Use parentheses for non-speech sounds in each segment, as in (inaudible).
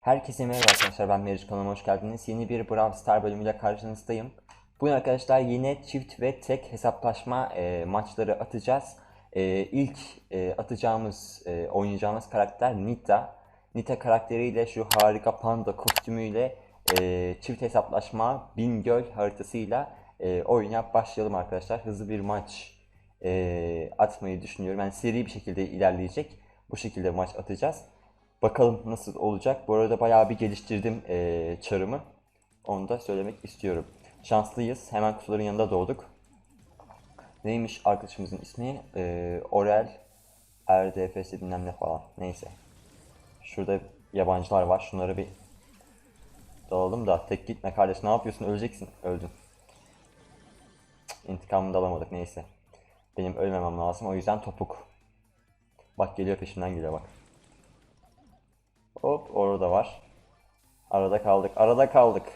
Herkese merhaba arkadaşlar ben Meriç kanalıma hoş geldiniz. Yeni bir Brawl Star bölümüyle karşınızdayım. Bugün arkadaşlar yine çift ve tek hesaplaşma e, maçları atacağız. E, ilk e, atacağımız, e, oynayacağımız karakter Nita. Nita karakteriyle şu harika panda kostümüyle e, çift hesaplaşma Bingöl haritasıyla e, oyuna başlayalım arkadaşlar. Hızlı bir maç e, atmayı düşünüyorum. Yani seri bir şekilde ilerleyecek. Bu şekilde maç atacağız. Bakalım nasıl olacak. Bu arada bayağı bir geliştirdim eee, çarımı. Onu da söylemek istiyorum. Şanslıyız. Hemen kutuların yanında doğduk. Neymiş arkadaşımızın ismi? Eee Orel RDFS bilmem ne falan. Neyse. Şurada yabancılar var. Şunları bir dalalım da tek gitme kardeş. Ne yapıyorsun? Öleceksin. Öldün. İntikamını da alamadık. Neyse. Benim ölmemem lazım. O yüzden topuk. Bak geliyor peşimden geliyor bak. Hop orada var. Arada kaldık. Arada kaldık.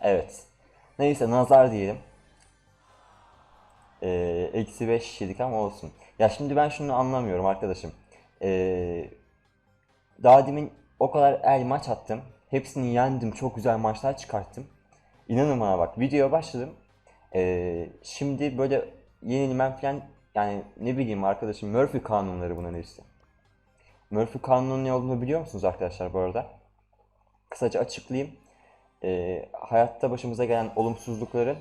Evet. Neyse nazar diyelim. Ee, Eksi 5 yedik ama olsun. Ya şimdi ben şunu anlamıyorum arkadaşım. Ee, daha demin o kadar el maç attım. Hepsini yendim. Çok güzel maçlar çıkarttım. İnanın bana bak. Videoya başladım. Ee, şimdi böyle yenilmem falan yani ne bileyim arkadaşım Murphy kanunları bunların hepsi. Murphy kanununun ne olduğunu biliyor musunuz arkadaşlar bu arada? Kısaca açıklayayım. Ee, hayatta başımıza gelen olumsuzlukların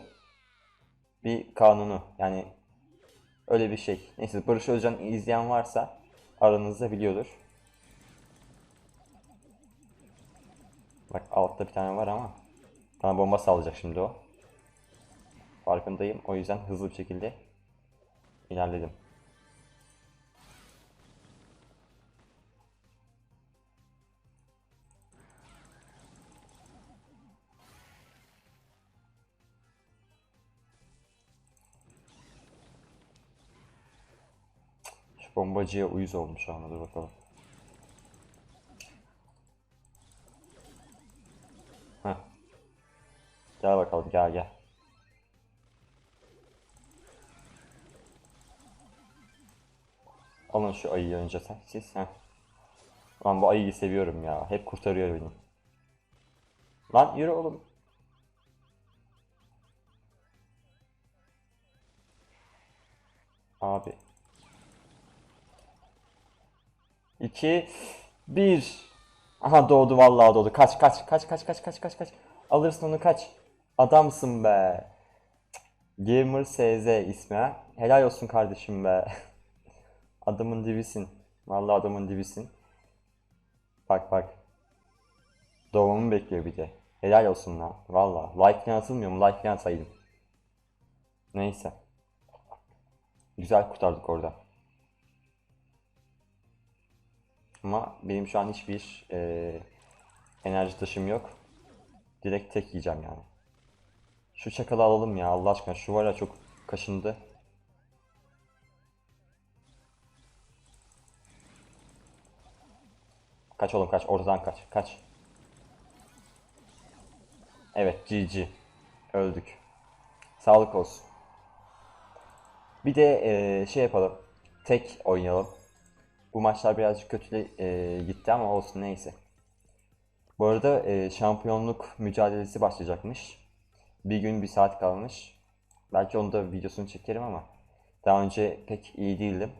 bir kanunu. Yani öyle bir şey. Neyse Barış Özcan izleyen varsa aranızda biliyordur. Bak altta bir tane var ama bana bomba sallayacak şimdi o. Farkındayım. O yüzden hızlı bir şekilde ilerledim. Şu bombacıya uyuz olmuş ama dur bakalım. Heh. Gel bakalım gel gel. Alın şu ayıyı önce sen siz. Heh. Lan bu ayıyı seviyorum ya. Hep kurtarıyor beni. Lan yürü oğlum. Abi. 2 1 Aha doğdu vallahi doğdu. Kaç kaç kaç kaç kaç kaç kaç kaç. Alırsın onu kaç. Adamsın be. Gamer SZ ismi. Helal olsun kardeşim be. (laughs) Adamın dibisin. Vallahi adamın dibisin. Bak bak. Doğumunu bekliyor bir de. Helal olsun lan. Vallahi. Like falan atılmıyor mu? Like falan saydım. Neyse. Güzel kurtardık orada. Ama benim şu an hiçbir eee, enerji taşım yok. Direkt tek yiyeceğim yani. Şu çakalı alalım ya Allah aşkına. Şu var ya çok kaşındı. Kaç oğlum kaç. Oradan kaç. Kaç. Evet GG. Öldük. Sağlık olsun. Bir de eee, şey yapalım. Tek oynayalım. Bu maçlar birazcık kötü eee, gitti ama olsun neyse. Bu arada eee, şampiyonluk mücadelesi başlayacakmış. Bir gün bir saat kalmış. Belki onu da videosunu çekerim ama daha önce pek iyi değildim.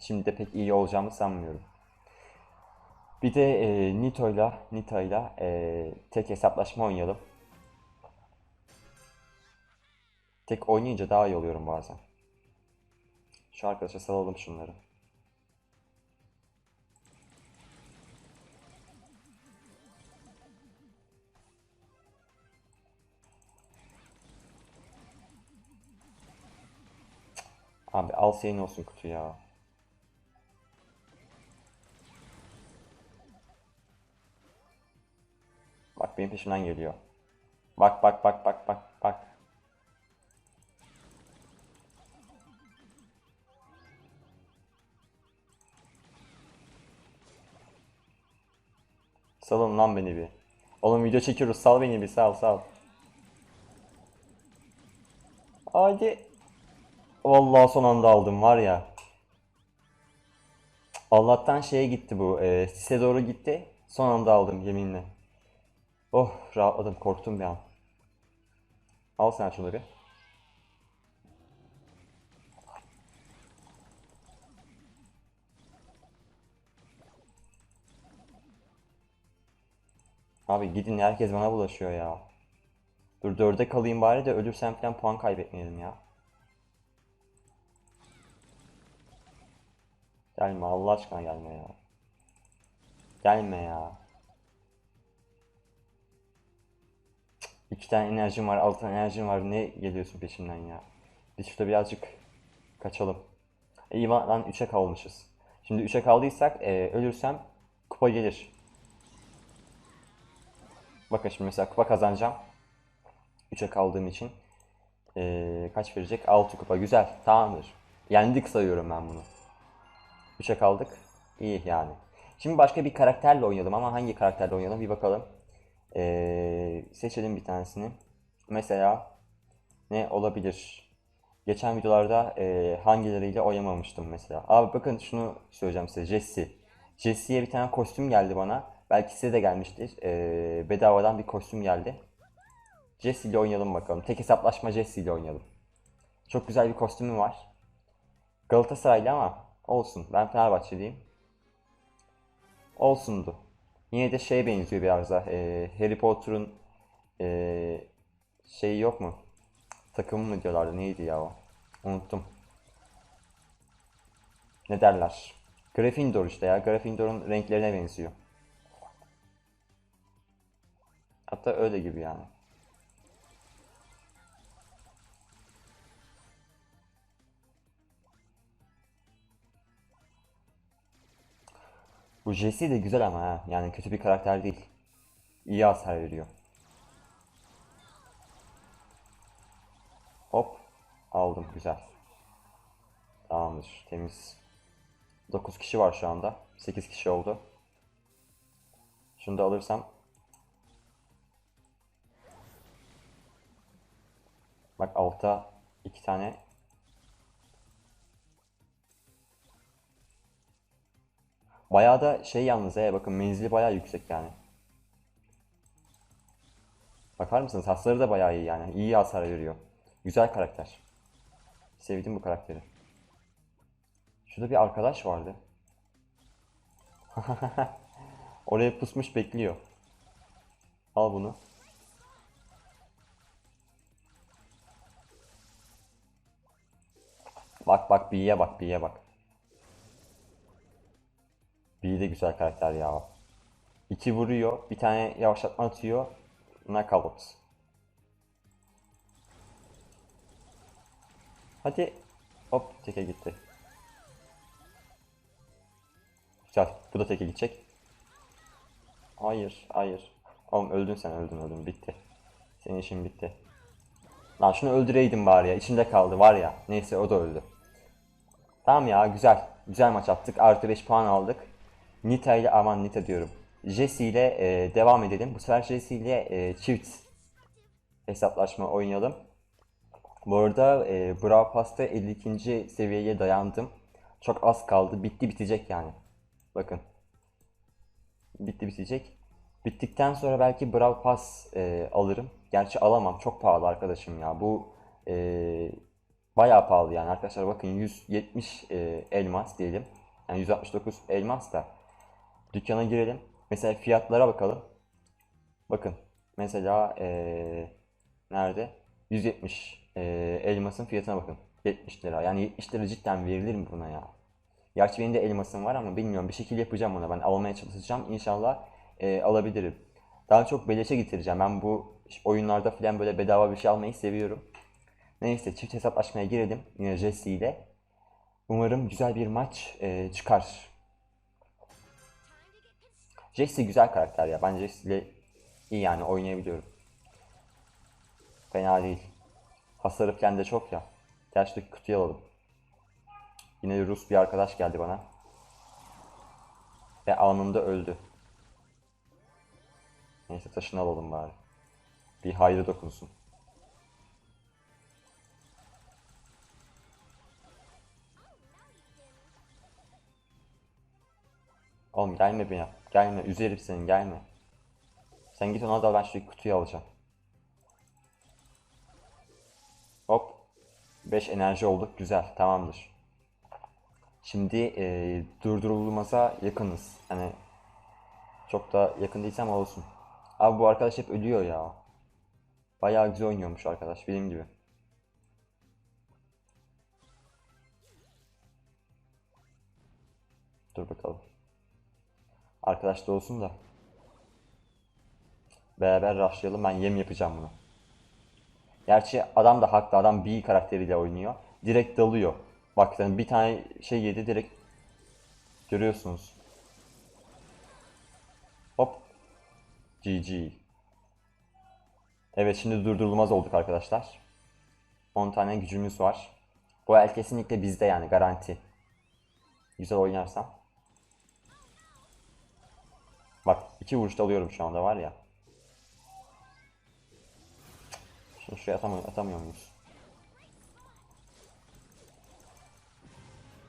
Şimdi de pek iyi olacağımı sanmıyorum. Bir de eee Nito'yla Nita'yla eee, tek hesaplaşma oynayalım. Tek oynayınca daha iyi oluyorum bazen. Şu arkadaşa salalım şunları. Abi al senin olsun kutu ya. Benim peşimden geliyor. Bak bak bak bak bak bak. Salın lan beni bir. Oğlum video çekiyoruz. Sal beni bir sal sal. Hadi. Vallahi son anda aldım var ya. Allah'tan şeye gitti bu. E, sise doğru gitti. Son anda aldım yeminle. Oh rahatladım. Korktum bir an. Al sen şunları. Abi gidin herkes bana bulaşıyor ya. Dur dörde kalayım bari de ölürsem falan puan kaybetmeyelim ya. Gelme Allah aşkına gelme ya. Gelme ya. İki tane enerjim var, altı tane enerjim var. Ne geliyorsun peşimden ya? Biz şurada birazcık kaçalım. İyi lan 3'e kalmışız. Şimdi 3'e kaldıysak e, ölürsem kupa gelir. Bakın şimdi mesela kupa kazanacağım. 3'e kaldığım için. E, kaç verecek? 6 kupa. Güzel. Tamamdır. Yendik sayıyorum ben bunu. 3'e kaldık. İyi yani. Şimdi başka bir karakterle oynayalım ama hangi karakterle oynayalım bir bakalım. Ee, seçelim bir tanesini. Mesela ne olabilir? Geçen videolarda e, hangileriyle oynamamıştım mesela. Abi bakın şunu söyleyeceğim size. Jesse. Jesse'ye bir tane kostüm geldi bana. Belki size de gelmiştir. Ee, bedavadan bir kostüm geldi. Jesse ile oynayalım bakalım. Tek hesaplaşma Jesse ile oynayalım. Çok güzel bir kostümü var. Galatasaraylı ama olsun. Ben Fenerbahçeliyim. Olsundu. Yine de şeye benziyor biraz da. e, Harry Potter'ın e, şeyi yok mu? Takımı mı diyorlardı? Neydi ya o? Unuttum. Ne derler? Gryffindor işte ya. Gryffindor'un renklerine benziyor. Hatta öyle gibi yani. Bu Jesse de güzel ama ha. Yani kötü bir karakter değil. İyi hasar veriyor. Hop. Aldım. Güzel. Tamamdır. Temiz. 9 kişi var şu anda. 8 kişi oldu. Şunu da alırsam. Bak altta iki tane Bayağı da şey yalnız he bakın menzili bayağı yüksek yani. Bakar mısınız? Hasarı da bayağı iyi yani. İyi hasar veriyor. Güzel karakter. Sevdim bu karakteri. Şurada bir arkadaş vardı. (laughs) Oraya pusmuş bekliyor. Al bunu. Bak bak B'ye bak B'ye bak. B de güzel karakter ya. İki vuruyor, bir tane yavaşlatma atıyor. Knockout. Hadi. Hop teke gitti. Güzel. Bu da teke gidecek. Hayır, hayır. Oğlum öldün sen öldün öldün bitti. Senin işin bitti. Lan şunu öldüreydim bari ya. İçimde kaldı var ya. Neyse o da öldü. Tamam ya güzel. Güzel maç attık. Artı 5 puan aldık. Nita ile aman Nita diyorum. Jesse ile e, devam edelim. Bu sefer Jesse ile e, çift hesaplaşma oynayalım. Bu arada e, Brawl Pass'ta 52. seviyeye dayandım. Çok az kaldı. Bitti bitecek yani. Bakın. Bitti bitecek. Bittikten sonra belki Brawl Pass e, alırım. Gerçi alamam. Çok pahalı arkadaşım ya. Bu e, bayağı pahalı yani. Arkadaşlar bakın 170 e, elmas diyelim. Yani 169 elmas da. Dükkana girelim. Mesela fiyatlara bakalım. Bakın. Mesela e, nerede? 170 e, elmasın fiyatına bakın. 70 lira. Yani 70 lira cidden verilir mi buna ya? Gerçi benim de elmasım var ama bilmiyorum. Bir şekilde yapacağım ona. Ben almaya çalışacağım. İnşallah e, alabilirim. Daha çok beleşe getireceğim. Ben bu oyunlarda falan böyle bedava bir şey almayı seviyorum. Neyse çift hesaplaşmaya girelim. Yine Jesse ile. Umarım güzel bir maç e, çıkar. Jesse güzel karakter ya. Ben Jesse ile iyi yani oynayabiliyorum. Fena değil. Hasarı falan da çok ya. Gerçekten kutuyu alalım. Yine Rus bir arkadaş geldi bana. Ve anında öldü. Neyse taşını alalım bari. Bir hayrı dokunsun. Oğlum gelme beni. Gelme. Üzerim senin gelme. Sen git ona da ben şu kutuyu alacağım. Hop. 5 enerji olduk. Güzel. Tamamdır. Şimdi eee durdurulmaza yakınız. Hani çok da yakın değilsem olsun. Abi bu arkadaş hep ölüyor ya. Bayağı güzel oynuyormuş arkadaş benim gibi. Arkadaş da olsun da. Beraber rushlayalım ben yem yapacağım bunu. Gerçi adam da haklı adam B karakteriyle oynuyor. Direkt dalıyor. Bak yani bir tane şey yedi direkt görüyorsunuz. Hop. GG. Evet şimdi durdurulmaz olduk arkadaşlar. 10 tane gücümüz var. Bu el kesinlikle bizde yani garanti. Güzel oynarsam. Bak iki vuruşta alıyorum şu anda var ya. Şunu şuraya atamıyor, atamıyor muyuz?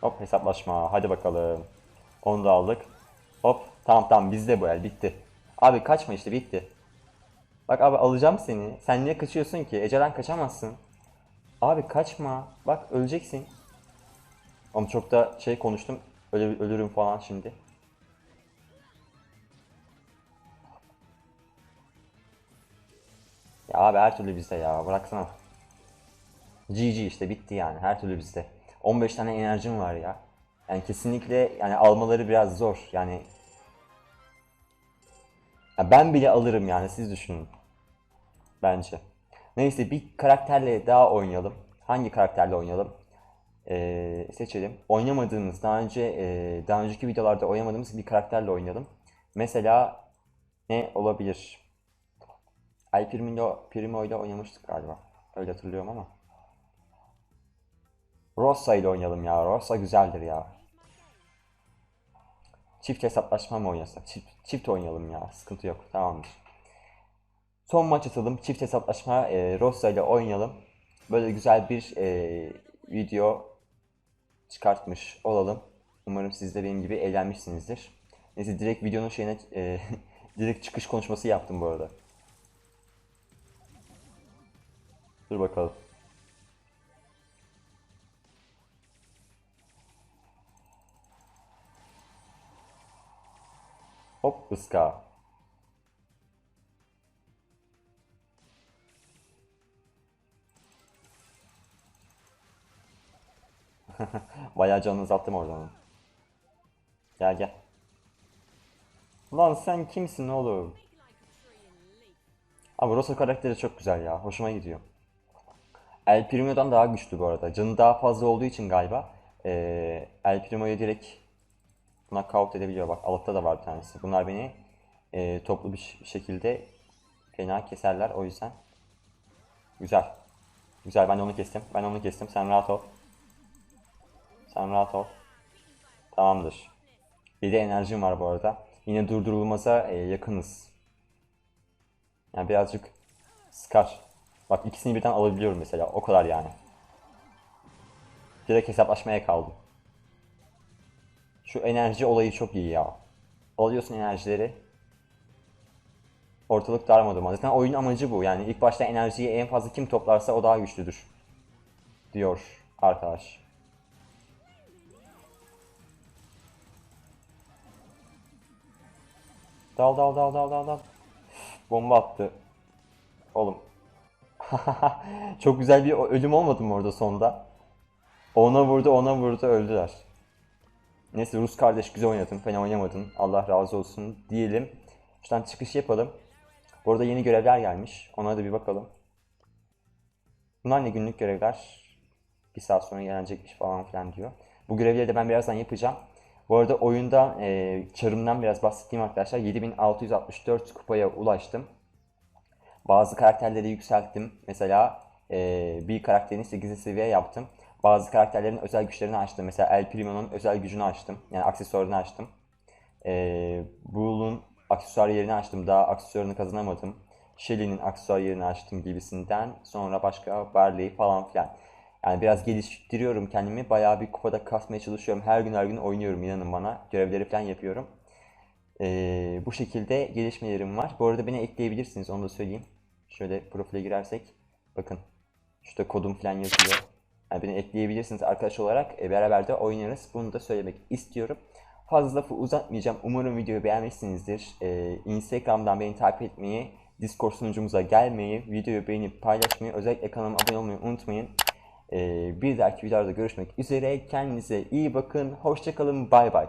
Hop hesaplaşma. Hadi bakalım. Onu da aldık. Hop. Tamam tamam bizde bu el bitti. Abi kaçma işte bitti. Bak abi alacağım seni. Sen niye kaçıyorsun ki? Ecelen kaçamazsın. Abi kaçma. Bak öleceksin. Ama çok da şey konuştum. Öle, ölürüm falan şimdi. Ya abi her türlü bizde ya. Bıraksana. GG işte bitti yani. Her türlü bizde. 15 tane enerjim var ya. Yani kesinlikle yani almaları biraz zor. Yani ya ben bile alırım yani siz düşünün. Bence. Neyse bir karakterle daha oynayalım. Hangi karakterle oynayalım? Ee, seçelim. Oynamadığımız, daha önce e, daha önceki videolarda oynamadığımız bir karakterle oynayalım. Mesela ne olabilir? El Primo, Primo ile oynamıştık galiba. Öyle hatırlıyorum ama. Rossa ile oynayalım ya. Rossa güzeldir ya. Çift hesaplaşma mı oynasak? Çift, çift oynayalım ya. Sıkıntı yok. Tamamdır. Son maç atalım. Çift hesaplaşma e, Rossa ile oynayalım. Böyle güzel bir e, video çıkartmış olalım. Umarım siz de benim gibi eğlenmişsinizdir. Neyse direkt videonun şeyine e, (laughs) direkt çıkış konuşması yaptım bu arada. Dur bakalım. Hop ıska. (laughs) Bayağı canını azalttım oradan. Gel gel. Lan sen kimsin oğlum? Abi Rosa karakteri çok güzel ya. Hoşuma gidiyor. El Primo'dan daha güçlü bu arada. Canı daha fazla olduğu için galiba ee, El Primo'yu direkt knockout edebiliyor. Bak altta da var bir tanesi. Bunlar beni ee, toplu bir şekilde fena keserler. O yüzden güzel. Güzel ben de onu kestim. Ben onu kestim. Sen rahat ol. Sen rahat ol. Tamamdır. Bir de enerjim var bu arada. Yine durdurulmaza ee, yakınız. Yani birazcık sıkar. Bak ikisini birden alabiliyorum mesela. O kadar yani. Direkt hesaplaşmaya kaldım. Şu enerji olayı çok iyi ya. Alıyorsun enerjileri. Ortalık darmadağın. Zaten oyun amacı bu. Yani ilk başta enerjiyi en fazla kim toplarsa o daha güçlüdür. Diyor arkadaş. Dal dal dal dal dal dal. Bomba attı. Oğlum. (laughs) Çok güzel bir ölüm olmadı mı orada sonda? Ona vurdu, ona vurdu, öldüler. Neyse Rus kardeş güzel oynadın, fena oynamadın. Allah razı olsun diyelim. Şuradan çıkış yapalım. Bu arada yeni görevler gelmiş. Ona da bir bakalım. Bunlar ne günlük görevler? Bir saat sonra gelecekmiş falan filan diyor. Bu görevleri de ben birazdan yapacağım. Bu arada oyunda e, çarımdan biraz bahsedeyim arkadaşlar. 7664 kupaya ulaştım. Bazı karakterleri yükselttim. Mesela e, bir karakterini 8. seviye yaptım. Bazı karakterlerin özel güçlerini açtım. Mesela El Primo'nun özel gücünü açtım. Yani aksesuarını açtım. E, Bull'un aksesuar yerini açtım. Daha aksesuarını kazanamadım. Shelly'nin aksesuar yerini açtım gibisinden. Sonra başka Barley falan filan. Yani biraz geliştiriyorum kendimi. Bayağı bir kupada kasmaya çalışıyorum. Her gün her gün oynuyorum inanın bana. Görevleri falan yapıyorum. Ee, bu şekilde gelişmelerim var. Bu arada beni ekleyebilirsiniz onu da söyleyeyim. Şöyle profile girersek bakın şurada kodum falan yazıyor. Yani beni ekleyebilirsiniz arkadaş olarak e, beraber de oynarız. Bunu da söylemek istiyorum. Fazla lafı uzatmayacağım. Umarım videoyu beğenmişsinizdir. Ee, Instagram'dan beni takip etmeyi, Discord sunucumuza gelmeyi, videoyu beğenip paylaşmayı, özellikle kanalıma abone olmayı unutmayın. Ee, bir dahaki videoda görüşmek üzere. Kendinize iyi bakın. Hoşçakalın. Bay bay.